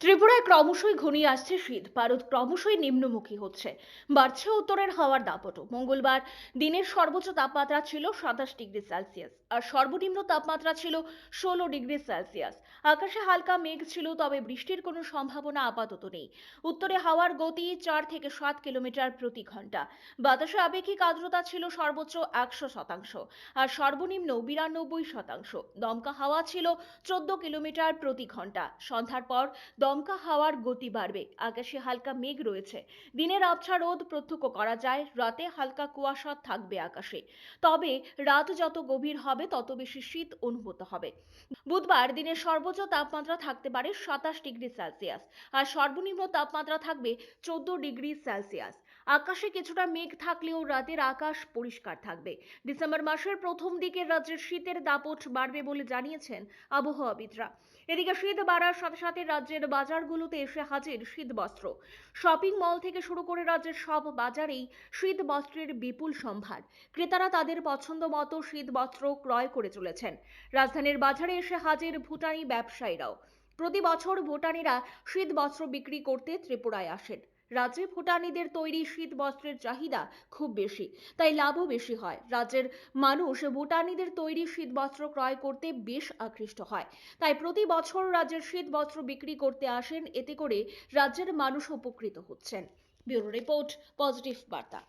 ত্রিপুরায় ক্রমশই ঘনিয়ে আসছে শীত। ভারত ক্রমশই নিম্নমুখী হচ্ছে। বাড়ছে উত্তরের হাওয়ার দাপটও। মঙ্গলবার দিনের সর্বোচ্চ তাপমাত্রা ছিল সাতাশ ডিগ্রি সেলসিয়াস আর সর্বনিম্ন তাপমাত্রা ছিল ষোলো ডিগ্রি সেলসিয়াস। আকাশে হালকা মেঘ ছিল, তবে বৃষ্টির কোনো সম্ভাবনা আপাতত নেই। উত্তরে হাওয়ার গতি চার থেকে সাত কিলোমিটার প্রতি ঘণ্টা। বাতাসে আপেক্ষিক আর্দ্রতা ছিল সর্বোচ্চ একশো শতাংশ আর সর্বনিম্ন বিরানব্বই শতাংশ। দমকা হাওয়া ছিল চোদ্দ কিলোমিটার প্রতি ঘণ্টা। সন্ধ্যার পর দমকা হাওয়ার গতি বাড়বে। আকাশে হালকা মেঘ রয়েছে। দিনের আবছা রোদ প্রত্যক্ষ করা যায়। রাতে হালকা কুয়াশা থাকবে আকাশে। তবে রাত যত গভীর হবে, তত বেশি শীত অনুভূত হবে। বুধবার দিনের সর্বোচ্চ তাপমাত্রা থাকতে পারে সাতাশ ডিগ্রি সেলসিয়াস আর সর্বনিম্ন তাপমাত্রা থাকবে চোদ্দ ডিগ্রি সেলসিয়াস। আকাশে কিছুটা মেঘ থাকলেও রাতের আকাশ পরিষ্কার থাকবে। ডিসেম্বর মাসের প্রথম দিকে রাজ্যের শীতের দাপট বাড়বে বলে জানিয়েছেন আবহাওয়াবিদরা। এদিকে শীত বাড়ার সাথে সাথে রাজ্যের বাজারগুলোতে এসে হাজির শীতবস্ত্র। শপিং মল থেকে শুরু করে রাজ্যের সব বাজারেই শীতবস্ত্রের বিপুল সম্ভার। ক্রেতারা তাদের পছন্দ মতো শীতবস্ত্র ক্রয় করে চলেছেন। রাজধানীর বাজারে এসে হাজির ভুটানি ব্যবসায়ীরাও। প্রতি বছর ভুটানিরা শীতবস্ত্র বিক্রি করতে ত্রিপুরায় আসেন। রাজ্যে ভুটানিদের তৈরি শীত বস্ত্রের চাহিদা খুব বেশি, তাই লাভও বেশি হয়। রাজ্যের মানুষ ভুটানিদের তৈরি শীত বস্ত্র ক্রয় করতে বেশ আকৃষ্ট হয়। তাই প্রতি বছর রাজ্যের শীত বস্ত্র বিক্রি করতে আসেন, এতে করে রাজ্যের মানুষ উপকৃত হচ্ছেন। ব্যুরো রিপোর্ট, পজিটিভ বার্তা।